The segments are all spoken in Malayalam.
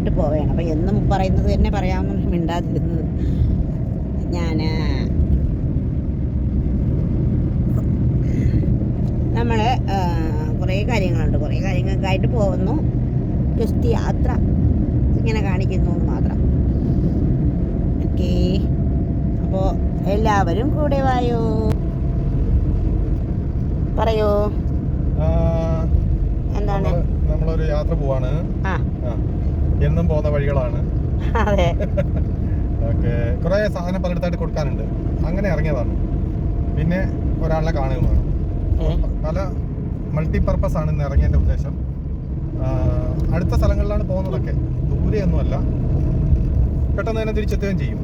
കാണാനായിട്ട് പോവുകയാണ്. അപ്പോൾ എന്നും പറയുന്നത് തന്നെ പറയാമെന്ന് മിണ്ടാതിരുന്നത് ഞാൻ നമ്മൾ കുറേ കാര്യങ്ങളുണ്ട്. കുറേ കാര്യങ്ങൾക്കായിട്ട് പോകുന്നു. ജസ്റ്റ് യാത്ര ഇങ്ങനെ കാണിക്കുന്നു എന്ന് മാത്രം. ഓക്കേ. അപ്പോൾ എല്ലാവരും കൂടെ വായോ? പറയൂ. എന്താണ്? നമ്മൾ നമ്മളൊരു യാത്ര പോവാണ്. ആ, എന്നും പോകുന്ന വഴികളാണ്. അതെ. ഓക്കെ. കുറെ സാധനം പലയിടത്തായിട്ട് കൊടുക്കാനുണ്ട്. അങ്ങനെ ഇറങ്ങിയതാണ്. പിന്നെ ഒരാളെ കാണുകയാണ്? പല മൾട്ടി പർപ്പസ് ആണ് ഇന്ന് ഇറങ്ങിയതിന്റെ ഉദ്ദേശം. അടുത്ത സ്ഥലങ്ങളിലാണ് പോകുന്നതൊക്കെ. ദൂരെയൊന്നുമല്ല. പെട്ടെന്ന് തന്നെ തിരിച്ചെത്തുകയും ചെയ്യും.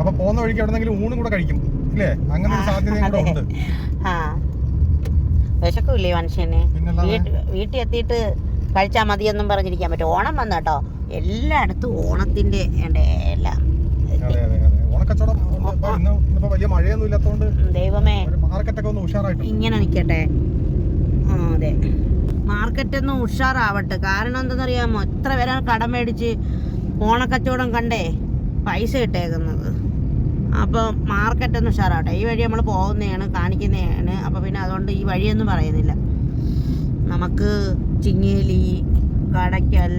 അപ്പൊ പോകുന്ന വഴിക്ക് എവിടെന്നെങ്കിലും ഊണും കൂടെ കഴിക്കും. ഇല്ലേ? അങ്ങനെ ഒരു സാധ്യതയും കൂടെ ഉണ്ട്. വിശക്കൂല്ലേ മനുഷ്യന്? വീട്ടിൽ എത്തിയിട്ട് കഴിച്ചാൽ മതിയെന്നും പറഞ്ഞിരിക്കാൻ പറ്റും. ഓണം വന്ന കേട്ടോ. എല്ലായിടത്തും ഓണത്തിന്റെ എല്ലാം. ദൈവമേ. ഇങ്ങനെ നിൽക്കട്ടെ ആ അതെ. മാർക്കറ്റ് ഒന്ന് ഉഷാറാവട്ടെ. കാരണം എന്തെന്നറിയാമോ എത്ര പേരാണ് കടം മേടിച്ച് ഓണക്കച്ചവടം കണ്ടേ പൈസ ഇട്ടേക്കുന്നത് അപ്പോൾ മാർക്കറ്റ് ഒന്ന് ഉഷാറാവട്ടെ. ഈ വഴി നമ്മൾ പോകുന്നതാണ് കാണിക്കുന്നതാണ്. അപ്പോൾ പിന്നെ അതുകൊണ്ട് ഈ വഴിയൊന്നും പറയുന്നില്ല. നമുക്ക് ചിങ്ങേലി കടയ്ക്കൽ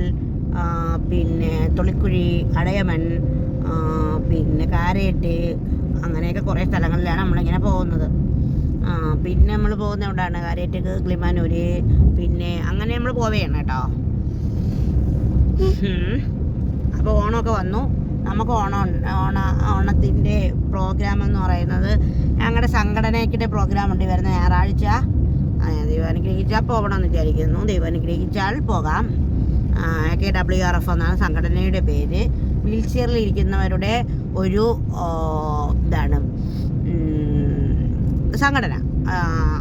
പിന്നെ തൊളിക്കുഴി അടയമൺ പിന്നെ കാരേറ്റ് അങ്ങനെയൊക്കെ കുറേ സ്ഥലങ്ങളിലാണ് നമ്മളിങ്ങനെ പോകുന്നത്. പിന്നെ നമ്മൾ പോകുന്ന എവിടെയാണ് കാര്യമായിട്ട് ക്ലിമാനൂര് പിന്നെ അങ്ങനെ നമ്മൾ പോവുകയാണ് കേട്ടോ. അപ്പോൾ ഓണമൊക്കെ വന്നു. നമുക്ക് ഓണം ഓണ ഓണത്തിന്റെ പ്രോഗ്രാം എന്ന് പറയുന്നത് ഞങ്ങളുടെ സംഘടനയ്ക്കിടെ പ്രോഗ്രാം ഉണ്ട് വരുന്ന ഞായറാഴ്ച. ദൈവം അനുഗ്രഹിച്ചാൽ പോകണമെന്ന് വിചാരിക്കുന്നു. ദൈവം അനുഗ്രഹിച്ചാൽ പോകാം. കെ ഡബ്ല്യു ആർ എഫ് എന്നാണ് സംഘടനയുടെ പേര്. വീൽ ചെയറിൽ ഇരിക്കുന്നവരുടെ ഒരു ഇതാണ് സംഘടന.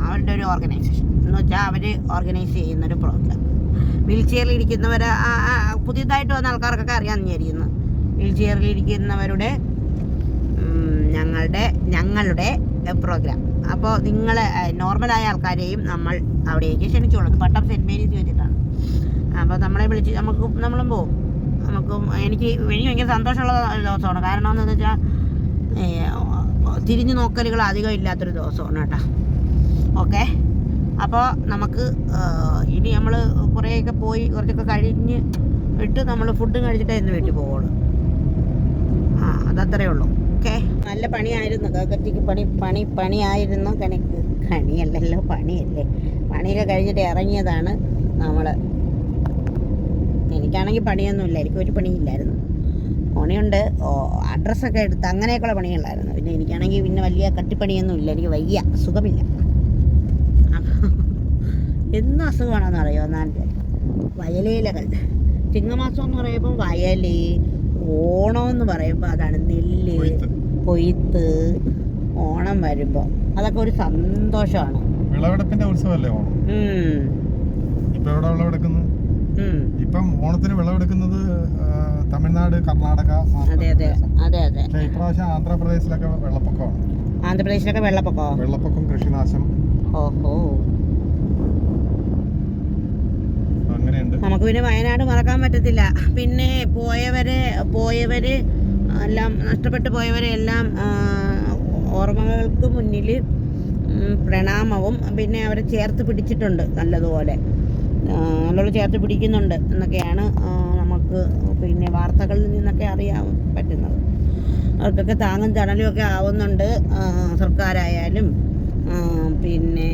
അവരുടെ ഒരു ഓർഗനൈസേഷൻ. എന്ന് വെച്ചാൽ അവർ ഓർഗനൈസ് ചെയ്യുന്നൊരു പ്രോഗ്രാം. വീൽ ചെയറിൽ ഇരിക്കുന്നവർ പുതിയതായിട്ട് വന്ന ആൾക്കാർക്കൊക്കെ അറിയാമെന്ന് വിചാരിക്കുന്നു. വീൽ ചെയറിൽ ഇരിക്കുന്നവരുടെ ഞങ്ങളുടെ ഞങ്ങളുടെ പ്രോഗ്രാം. അപ്പോൾ നിങ്ങൾ നോർമലായ ആൾക്കാരെയും നമ്മൾ അവിടേക്ക് ക്ഷണിച്ചോളും. പട്ടം സെന്റ് മേരീസ് വെച്ചിട്ടാണ്. അപ്പോൾ നമ്മളെ വിളിച്ച് നമുക്ക് നമ്മളും പോവും. നമുക്കും എനിക്ക് എനിക്ക് ഭയങ്കര സന്തോഷമുള്ള ദിവസമാണ്. കാരണം എന്താണെന്ന് വെച്ചാൽ തിരിഞ്ഞു നോക്കലുകൾ അധികം ഇല്ലാത്തൊരു ദിവസമാണ് കേട്ടോ. ഓക്കെ? അപ്പോൾ നമുക്ക് ഇനി നമ്മൾ കുറേയൊക്കെ പോയി കുറച്ചൊക്കെ കഴിഞ്ഞ് ഇട്ട് നമ്മൾ ഫുഡും കഴിച്ചിട്ടേ ഇന്ന് വീട്ടിൽ പോവുള്ളൂ. ആ അതത്രേ ഉള്ളൂ. ഓക്കെ നല്ല പണിയായിരുന്നു. കാക്കറ്റിക്ക് പണി പണി പണിയായിരുന്നു. കണിക്ക് കണിയല്ലല്ലോ പണിയല്ലേ? പണിയൊക്കെ കഴിഞ്ഞിട്ട് ഇറങ്ങിയതാണ് നമ്മൾ എനിക്കാണെങ്കിൽ പണിയൊന്നുമില്ല. എനിക്ക് ഒരു പണിയില്ലായിരുന്നു. പണിയുണ്ട്. ഓ അഡ്രസ്സൊക്കെ എടുത്ത് അങ്ങനെയൊക്കെയുള്ള പണിയുണ്ടായിരുന്നു പിന്നെ എനിക്കാണെങ്കിൽ പിന്നെ വലിയ കട്ടിപ്പണിയൊന്നും ഇല്ല എനിക്ക് വയ്യ. സുഖമില്ല. എന്നും അസുഖമാണെന്ന് അറിയോ? എന്നാൽ വയലേലകൾ. ചിങ്ങമാസം എന്ന് പറയുമ്പോൾ വയൽ ഓണം എന്ന് പറയുമ്പോൾ അതാണ് നെല്ല് കൊയ്ത്ത്. ഓണം വരുമ്പോൾ അതൊക്കെ ഒരു സന്തോഷമാണ്. വിളവെടുപ്പിന്റെ ഉത്സവമല്ലേ ഓണം? ഇപ്പൊ എവിടെ വിളവെടുക്കുന്നു ഇപ്പം ഓണത്തിന് വിളവെടുക്കുന്നത് തമിഴ്നാട് കർണാടക അതെ അതെ. അതെ അതെ. ഇപ്രാവശ്യം ആന്ധ്രാപ്രദേശിലൊക്കെ വെള്ളപ്പൊക്കമാണ്. ആന്ധ്രാപ്രദേശിലൊക്കെ വെള്ളപ്പൊക്കോ വെള്ളപ്പൊക്കം കൃഷിനാശം. ഓഹോ. അങ്ങനെയുണ്ട്. നമുക്ക് പിന്നെ വയനാട് മറക്കാൻ പറ്റത്തില്ല. പിന്നെ പോയവര് പോയവര് എല്ലാം നഷ്ടപ്പെട്ടു പോയവരെ എല്ലാം ഓർമ്മകൾക്ക് മുന്നിൽ പ്രണാമവും പിന്നെ അവരെ ചേർത്ത് പിടിച്ചിട്ടുണ്ട് നല്ലതുപോലെ. നല്ലോണം ചേർത്ത് പിടിക്കുന്നുണ്ട് എന്നൊക്കെയാണ് നമുക്ക് പിന്നെ വാർത്തകളിൽ നിന്നൊക്കെ അറിയാൻ പറ്റുന്നത്. അവർക്കൊക്കെ താങ്ങും തണലും ഒക്കെ ആവുന്നുണ്ട് സർക്കാരായാലും പിന്നെ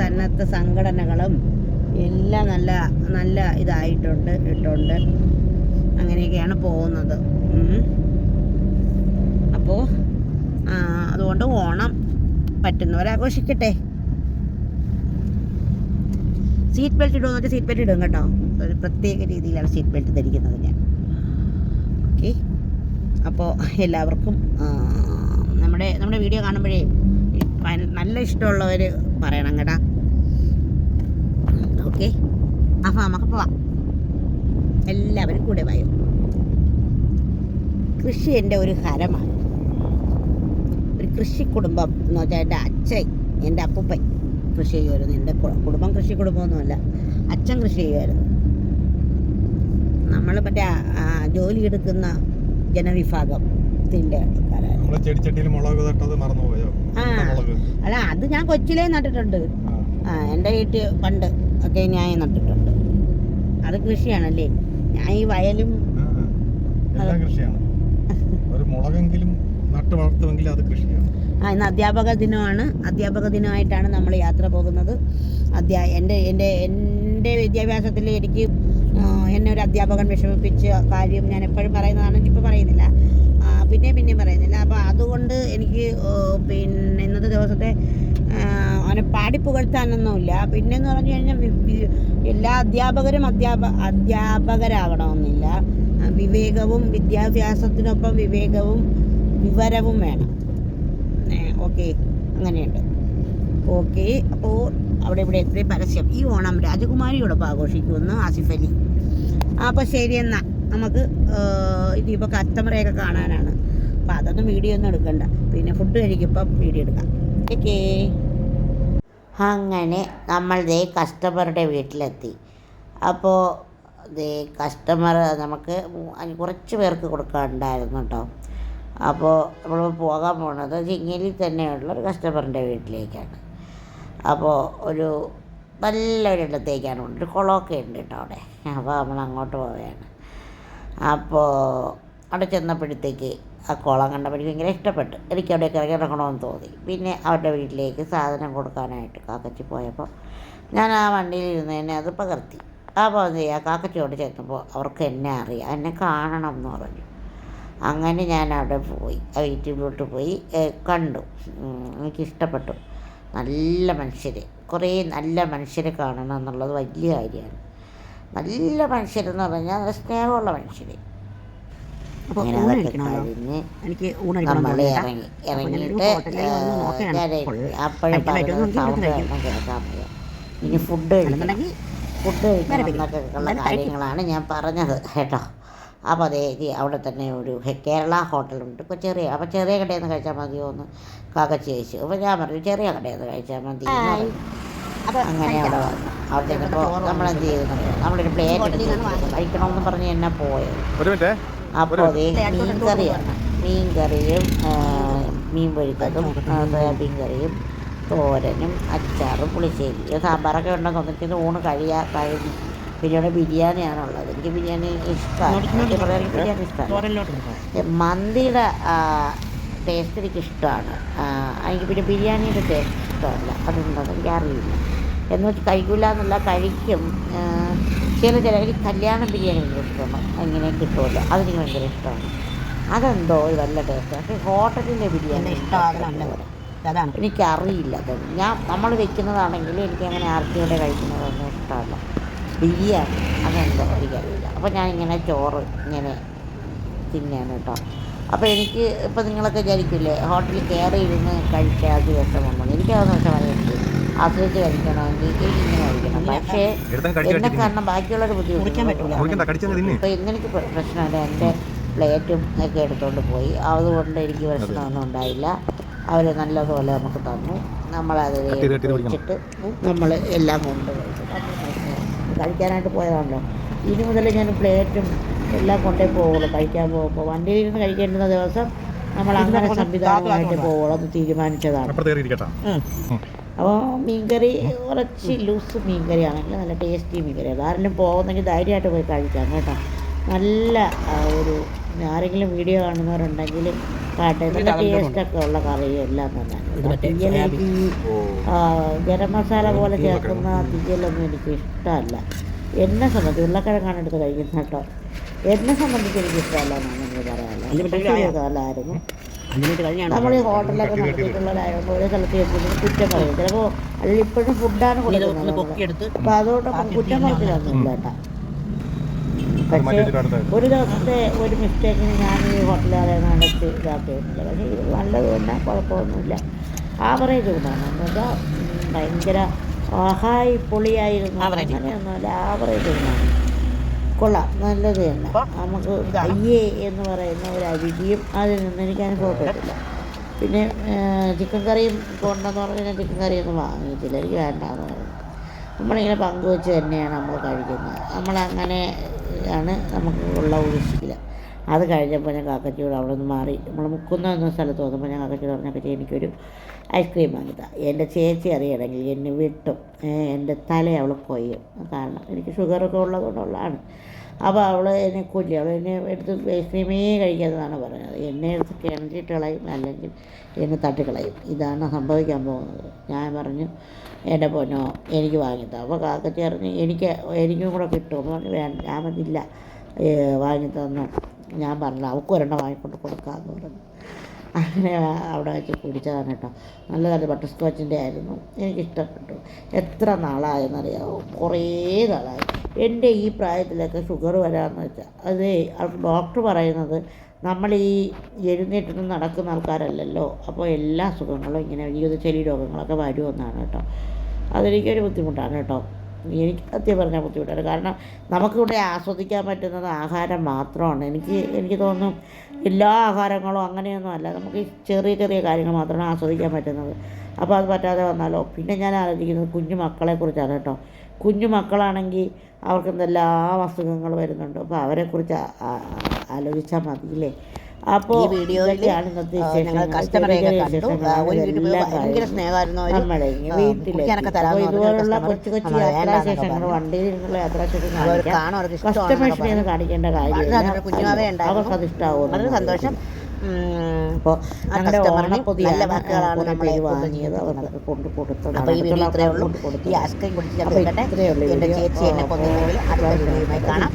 സന്നദ്ധ സംഘടനകളും. എല്ലാം നല്ല നല്ല ഇതായിട്ടുണ്ട് ഇട്ടുണ്ട്. അങ്ങനെയൊക്കെയാണ് പോകുന്നത്. അപ്പോൾ അതുകൊണ്ട് ഓണം പറ്റുന്നവർ ആഘോഷിക്കട്ടെ. സീറ്റ് ബെൽറ്റ് ഇടുമെന്ന് വെച്ചാൽ സീറ്റ് ബെൽറ്റ് ഇടും കേട്ടോ. ഒരു പ്രത്യേക രീതിയിലാണ് സീറ്റ് ബെൽറ്റ് ധരിക്കുന്നത് ഞാൻ. ഓക്കെ അപ്പോൾ എല്ലാവർക്കും നമ്മുടെ നമ്മുടെ വീഡിയോ കാണുമ്പോഴേ നല്ല ഇഷ്ടമുള്ളവർ പറയണം കേട്ടാ. ഓക്കെ അപ്പോൾ നമുക്ക് പോവാം. എല്ലാവരും കൂടെ വായോ. കൃഷി എന്റെ ഒരു ഹരമാണ്. കൃഷി കുടുംബം എന്ന് വെച്ചാൽ എന്റെ അച്ഛൻ എന്റെ അപ്പൂപ്പൻ കൃഷി ചെയ്യുമായിരുന്നു. എന്റെ കുടുംബം കൃഷി കുടുംബമൊന്നുമല്ല അച്ഛൻ കൃഷി ചെയ്യുമായിരുന്നു. നമ്മൾ മറ്റേ ആ, ആ, ജോലി എടുക്കുന്ന ജനവിഭാഗത്തിന്റെ ആ അല്ല അത് ഞാൻ കൊച്ചിലേ നട്ടിട്ടുണ്ട്. ആ. എന്റെ വീട്ടിൽ പണ്ട് ഒക്കെ ഞാൻ നട്ടിട്ടുണ്ട്. അത് കൃഷിയാണല്ലേ? ഞാൻ ഈ വയലും കൃഷിയാണ്. ഒരു മുളകെങ്കിലും നട്ട് വളർത്തുമെങ്കിൽ അത് കൃഷിയാണ്. ആ ഇന്ന് അധ്യാപക ദിനമാണ്. അധ്യാപക ദിനമായിട്ടാണ് നമ്മൾ യാത്ര പോകുന്നത്. അധ്യാ എന്റെ എന്റെ എന്റെ വിദ്യാഭ്യാസത്തിൽ എനിക്ക് എന്നെ ഒരു അധ്യാപകൻ വിഷമിപ്പിച്ച കാര്യം ഞാൻ എപ്പോഴും പറയുന്നതാണ്. ഇപ്പോൾ പറയുന്നില്ല. പിന്നെ പിന്നെയും പറയുന്നില്ല. അപ്പോൾ അതുകൊണ്ട് എനിക്ക് പിന്നെ ഇന്നത്തെ ദിവസത്തെ അവനെ പാടി പുകഴ്ത്താനൊന്നുമില്ല. പിന്നെന്ന് പറഞ്ഞു കഴിഞ്ഞാൽ എല്ലാ അധ്യാപകരും അധ്യാപ അധ്യാപകരാകണമെന്നില്ല വിവേകവും വിദ്യാഭ്യാസത്തിനൊപ്പം വിവേകവും വിവരവും വേണം. ഓക്കെ. അങ്ങനെയുണ്ട്. ഓക്കെ. അപ്പോൾ അവിടെ ഇവിടെ എത്രയും പരസ്യം. ഈ ഓണം രാജകുമാരിയോടൊപ്പം ആഘോഷിക്കുമെന്ന് ആസിഫ് അലി. അപ്പോൾ ശരി എന്നാൽ നമുക്ക് ഇനിയിപ്പോൾ കസ്റ്റമറെയൊക്കെ കാണാനാണ്. അപ്പോൾ അതൊന്നും വീഡിയോ ഒന്നും എടുക്കണ്ട. പിന്നെ ഫുഡ് കഴിക്കുമ്പോൾ വീഡിയോ എടുക്കാം. ഓക്കേ. അങ്ങനെ നമ്മൾ ദേ കസ്റ്റമറുടെ വീട്ടിലെത്തി. അപ്പോൾ ദേ കസ്റ്റമർ നമുക്ക് കുറച്ച് പേർക്ക് കൊടുക്കാനുണ്ടായിരുന്നു കേട്ടോ. അപ്പോൾ നമ്മൾ പോകാൻ പോണത് ചിങ്ങേലി തന്നെയുള്ള ഒരു കസ്റ്റമറിന്റെ വീട്ടിലേക്കാണ്. അപ്പോൾ ഒരു നല്ലൊരിടത്തേക്കാണ്. ഒരു കുളമൊക്കെ ഉണ്ട് കേട്ടോ അവിടെ. അപ്പോൾ നമ്മൾ അങ്ങോട്ട് പോവുകയാണ്. അപ്പോൾ അവിടെ ചെന്നപ്പോഴത്തേക്ക് ആ കുളം കണ്ടപ്പോൾ ഭയങ്കര ഇഷ്ടപ്പെട്ടു. എനിക്ക് അവിടെ ഇറങ്ങി ഇറങ്ങണമെന്ന് തോന്നി. പിന്നെ അവരുടെ വീട്ടിലേക്ക് സാധനം കൊടുക്കാനായിട്ട് കാക്കച്ചി പോയപ്പോൾ ഞാൻ ആ വണ്ടിയിൽ ഇരുന്ന് തന്നെ അത് പകർത്തി. അപ്പോൾ എന്ത് ചെയ്യുക കാക്കച്ചിയോട് ചെന്നപ്പോൾ അവർക്ക് എന്നെ അറിയാം. എന്നെ കാണണം എന്ന് പറഞ്ഞു. അങ്ങനെ ഞാൻ അവിടെ പോയി വീട്ടിലോട്ട് പോയി കണ്ടു. എനിക്കിഷ്ടപ്പെട്ടു. നല്ല മനുഷ്യർ കുറേ നല്ല മനുഷ്യരെ കാണണം എന്നുള്ളത് വലിയ കാര്യമാണ്. നല്ല മനുഷ്യരെന്ന് പറഞ്ഞാൽ നല്ല സ്നേഹമുള്ള മനുഷ്യർ എനിക്ക് ഇറങ്ങി ഇറങ്ങിയിട്ട്. അപ്പോഴും കേൾക്കാൻ ഇനി ഫുഡ് കഴിക്കണം. ഫുഡ് കഴിക്കണം എന്നൊക്കെ ഉള്ള കാര്യങ്ങളാണ് ഞാൻ പറഞ്ഞത് കേട്ടോ. അപ്പോൾ അതേ അവിടെ തന്നെ ഒരു കേരള ഹോട്ടലുണ്ട്. ഇപ്പോൾ ചെറിയ അപ്പോൾ ചെറിയ കടയിൽ നിന്ന് കഴിച്ചാൽ മതിയോ എന്ന് കാക്കച്ചി ചോദിച്ചു. അപ്പോൾ ഞാൻ പറഞ്ഞു ചെറിയ കടയിൽ നിന്ന് കഴിച്ചാൽ മതി അങ്ങനെ അവിടെ വന്നു. അവിടെ ചെന്നപ്പോൾ നമ്മളെന്ത് ചെയ്തു? നമ്മളൊരു പ്ലേറ്റ് എടുത്ത് കഴിക്കണമെന്ന് പറഞ്ഞ് എന്നെ പോയത് അപ്പോൾ അതേ മീൻ കറിയാണ് മീൻ കറിയും മീൻ പൊരിക്കതും സോയാബീൻ കറിയും തോരനും അച്ചാറും പുളിശ്ശേരി സാമ്പാറൊക്കെ ഉണ്ടെന്ന് തോന്നിട്ട് ഊണ് കഴിയാ കഴിഞ്ഞു പിന്നെ ഇവിടെ ബിരിയാണിയാണുള്ളത്. എനിക്ക് ബിരിയാണി ഇഷ്ടമാണ് ബിരിയാണി. മന്തിയുടെ ടേസ്റ്റ് എനിക്ക് ഇഷ്ടമാണ്. എനിക്ക് പിന്നെ ബിരിയാണിയുടെ ടേസ്റ്റ് ഇഷ്ടമല്ല. അതെന്താണെന്ന് എനിക്ക് അറിയില്ല. എന്ന് വെച്ച് കഴിക്കില്ല എന്നുള്ള കഴിക്കും. ചില ചില എനിക്ക് കല്യാണ ബിരിയാണി ഭയങ്കര ഇഷ്ടമാണ്. അങ്ങനെ കിട്ടുമല്ലോ. അതെനിക്ക് ഭയങ്കര ഇഷ്ടമാണ്. അതെന്തോ ഒരു നല്ല ടേസ്റ്റ് പക്ഷേ ഹോട്ടലിന്റെ ബിരിയാണി ഇഷ്ടമാണ്. എനിക്കറിയില്ല അത്. ഞാൻ നമ്മൾ വെക്കുന്നതാണെങ്കിൽ എനിക്ക് അങ്ങനെ ആർത്തിയോടെ കഴിക്കുന്നതൊന്നും ഇഷ്ടമല്ല. ബിരിയാണി. അതെന്തോ എനിക്കറിയില്ല അപ്പോൾ ഞാൻ ഇങ്ങനെ ചോറ് ഇങ്ങനെ തിന്നാണ് കേട്ടോ അപ്പോൾ എനിക്ക് ഇപ്പോൾ നിങ്ങളൊക്കെ വിചാരിക്കില്ലേ ഹോട്ടലിൽ കയറി ഇരുന്ന് കഴിച്ചാൽ ദിവസമുണ്ടോ എനിക്കതൊന്നും പക്ഷേ എനിക്ക് ആസ്വദിച്ച് കഴിക്കണമെങ്കിൽ എനിക്ക് ഇങ്ങനെ കഴിക്കണം. പക്ഷേ എന്നെ കാരണം ബാക്കിയുള്ളവർ കുടിക്കാൻ പറ്റൂല. ബുദ്ധിമുട്ട് മുറിക്കണ്ട കടിച്ചെന്ന് തിന്ന് ഇപ്പോൾ പ്ര- പ്രശ്നമില്ല എന്റെ പ്ലേറ്റും ഒക്കെ എടുത്തുകൊണ്ട് പോയി. അതുകൊണ്ട് എനിക്ക് പ്രശ്നമൊന്നും ഉണ്ടായില്ല. അവർ നല്ലതുപോലെ നമുക്ക് തന്നു. നമ്മളത് വെച്ചിട്ട് നമ്മൾ എല്ലാം കൊണ്ടുപോയി. കഴിക്കാനായിട്ട് പോയതാണല്ലോ. ഇനി മുതൽ ഞാൻ പ്ലേറ്റും എല്ലാം കൊണ്ടേ പോവുള്ളൂ. കഴിക്കാൻ പോകുമ്പോൾ വണ്ടിയിൽ ഇരുന്ന് കഴിക്കേണ്ടുന്ന ദിവസം നമ്മൾ അങ്ങനെ സംവിധാനമായിട്ട് പോവുള്ളൂ. എന്ന് തീരുമാനിച്ചതാണ്. അപ്പോൾ മീൻകറി കുറച്ച് ലൂസ് മീൻകറി ആണെങ്കിൽ നല്ല ടേസ്റ്റി മീൻകറിയാണ് അതാരെങ്കിലും പോകുന്നെങ്കിൽ ധൈര്യമായിട്ട് പോയി കഴിക്കാം കേട്ടോ. നല്ല ആ, ഒരു ആരെങ്കിലും വീഡിയോ കാണുന്നവരുണ്ടെങ്കിൽ കാട്ടെ നല്ല ടേസ്റ്റൊക്കെ ഉള്ള കറിയും എല്ലാം തീയൽ എനിക്ക് ഈ ഗരം മസാല പോലെ ചേർക്കുന്ന തീയലൊന്നും എനിക്ക് ഇഷ്ടമല്ല. എന്നെ സംബന്ധിച്ച് ഉരുളക്കിഴങ്ങാണ് എടുത്ത് കഴിക്കുന്നത് കേട്ടോ. എന്നെ സംബന്ധിച്ച് എനിക്ക് ഇഷ്ടമല്ല എന്നാണ് പറയാനുള്ളത്. നമ്മൾ ഈ ഹോട്ടലൊക്കെ നടത്തിയിട്ടുള്ളവരായതുകൊണ്ട് ഒരേ സ്ഥലത്ത് എത്തുന്നത് കുറ്റം പറയും. ചിലപ്പോൾ അതിൽ ഇപ്പോഴും ഫുഡാണ് കൊടുക്കുന്നത് അപ്പോൾ അതുകൊണ്ടൊപ്പം കുറ്റം പറച്ചിലൊന്നുമില്ല കേട്ടോ. അത് മാറ്റി പക്ഷേ ഒരു ദിവസത്തെ ഒരു മിസ്റ്റേക്കിന് ഞാൻ ഈ ഹോട്ടലുകാരെ നടത്തി ഇതാക്കുന്നില്ല പക്ഷേ ഇത് നല്ലത് തന്നെ കുഴപ്പമൊന്നുമില്ല. ആവറേജ് ഗുണമാണ് എന്ന് വെച്ചാൽ ഭയങ്കര ആഹായി പൊളിയായിരുന്നു. അങ്ങനെയൊന്നുമല്ല ആവറേജ് ഗുണമാണ് കൊള്ളാം. നല്ലത് തന്നെ. നമുക്ക്. അയ്യേ എന്ന് പറയുന്ന ഒരു അരുചിയും അതിൽ നിന്ന് എനിക്ക് അനുഭവപ്പെട്ടില്ല. പിന്നെ ചിക്കൻ കറിയും കൊണ്ടെന്ന് പറഞ്ഞാൽ ചിക്കൻ കറിയൊന്നും വാങ്ങിയിട്ടില്ല. എനിക്ക് വേണ്ടാന്ന് പറഞ്ഞു. നമ്മളിങ്ങനെ പങ്കുവെച്ച് തന്നെയാണ് നമ്മൾ കഴിക്കുന്നത്. നമ്മളങ്ങനെ ആണ് നമുക്ക് ഉള്ള ഒരു അത് കഴിഞ്ഞപ്പോൾ ഞാൻ കാക്കച്ചിയോട് അവിടെ നിന്ന് മാറി. നമ്മൾ മുക്കുന്ന എന്ന സ്ഥലത്ത് വന്നപ്പോൾ ഞാൻ കാക്കച്ചിയോട് പറഞ്ഞപ്പോൾ എനിക്കൊരു ഐസ്ക്രീം വാങ്ങിത്താ എന്റെ ചേച്ചി അറിയണമെങ്കിൽ എന്നെ വിട്ടും. എന്റെ തല അവൾ കൊയ്യും. കാരണം എനിക്ക് ഷുഗറൊക്കെ ഉള്ളതുകൊണ്ടുള്ളതാണ്. അപ്പോൾ അവൾ എന്നെ കൊല്ലി അവൾ എന്നെ എടുത്ത് ഐസ്ക്രീമേ കഴിക്കാത്തതാണ് പറഞ്ഞത്. എന്നെ എടുത്ത് കിണറ്റിട്ട് കളയും അല്ലെങ്കിൽ എന്നെ തട്ടിക്കളയും. ഇതാണ് സംഭവിക്കാൻ പോകുന്നത്. ഞാൻ പറഞ്ഞു എന്റെ പൊന്നോ എനിക്ക് വാങ്ങിത്താ അപ്പോൾ കാക്കച്ചി പറഞ്ഞു എനിക്ക് എനിക്കും കൂടെ കിട്ടും. വേണ്ട ഞാൻ മതില്ല വാങ്ങിത്തന്നു. ഞാൻ പറഞ്ഞു അവൾക്ക് ഒരെണ്ണം വാങ്ങിക്കൊണ്ട് കൊടുക്കാമെന്ന് പറഞ്ഞു. അങ്ങനെ അവിടെ വെച്ച് കുടിച്ചതാണ് കേട്ടോ. നല്ല നല്ല ബട്ടർ സ്കോച്ചിന്റെ ആയിരുന്നു. എനിക്കിഷ്ടപ്പെട്ടു. എത്ര നാളായെന്നറിയാമോ കുറേ നാളായി. എന്റെ ഈ പ്രായത്തിലൊക്കെ ഷുഗർ വരാമെന്ന് വെച്ചാൽ അത് ഡോക്ടർ പറയുന്നത് നമ്മൾ ഈ എഴുന്നേറ്റിട്ട് നടക്കുന്ന ആൾക്കാരല്ലല്ലോ അപ്പോൾ എല്ലാ അസുഖങ്ങളും ഇങ്ങനെ ജീവിതശൈലി രോഗങ്ങളൊക്കെ വരുമെന്നാണ് കേട്ടോ. അതെനിക്കൊരു ബുദ്ധിമുട്ടാണ് കേട്ടോ. എനിക്ക് സത്യം പറഞ്ഞാൽ ബുദ്ധിമുട്ടാണ്. കാരണം നമുക്കിവിടെ ആസ്വദിക്കാൻ പറ്റുന്നത് ആഹാരം മാത്രമാണ്. എനിക്ക് എനിക്ക് തോന്നുന്നു എല്ലാ ആഹാരങ്ങളും അങ്ങനെയൊന്നും അല്ല. നമുക്ക് ഈ ചെറിയ ചെറിയ കാര്യങ്ങൾ മാത്രമാണ് ആസ്വദിക്കാൻ പറ്റുന്നത്. അപ്പോൾ അത് പറ്റാതെ വന്നാലോ? പിന്നെ ഞാൻ ആലോചിക്കുന്നത് കുഞ്ഞു മക്കളെക്കുറിച്ചാണ് കേട്ടോ. കുഞ്ഞു മക്കളാണെങ്കിൽ അവർക്ക് എന്തെല്ലാം അസുഖങ്ങൾ വരുന്നുണ്ട്. അപ്പോൾ അവരെക്കുറിച്ച് ആലോചിച്ചാൽ മതിയില്ലേ? അപ്പോൾ ഈ വീഡിയോയിൽ ഞങ്ങൾ. കസ്റ്റമറെയൊക്കെ കണ്ടു. വിശേഷങ്ങൾ. ആ, ഒരു വീട്ടിൽ ഭയങ്കര സ്നേഹമായിരുന്നു നമ്മളെ ആ, വീട്ടിലേക്ക്. കുടിക്കാനൊക്കെ അപ്പോൾ ഇതുപോലുള്ള കൊച്ചു കൊച്ചു യാത്രാശേഷങ്ങൾ. വണ്ടിയിലുള്ള യാത്രാശേഷം കസ്റ്റമേഴ്സിനെ കാണിക്കേണ്ട കാര്യമില്ല. കുഞ്ഞുമാവേ ഉണ്ടായിരുന്നു. അവർക്ക് അത് ഇഷ്ടമാവും വളരെ സന്തോഷം. അപ്പോൾ ആ ഞങ്ങളുടെ കസ്റ്റമറിന് നല്ല വാക്കുകളാണ് നമ്മളെ വാങ്ങിയത് അവർക്ക് കൊണ്ട് കൊടുത്തത്. അപ്പോൾ ഈ വീഡിയോ ഇത്രയേ ഉള്ളൂ. ഈ. ഐസ്ക്രീം കുടിച്ച് ഞാൻ എന്റെ ചേച്ചി എന്നെ കൊന്നില്ലെങ്കിൽ അടുത്ത വീഡിയോയുമായി കാണാം.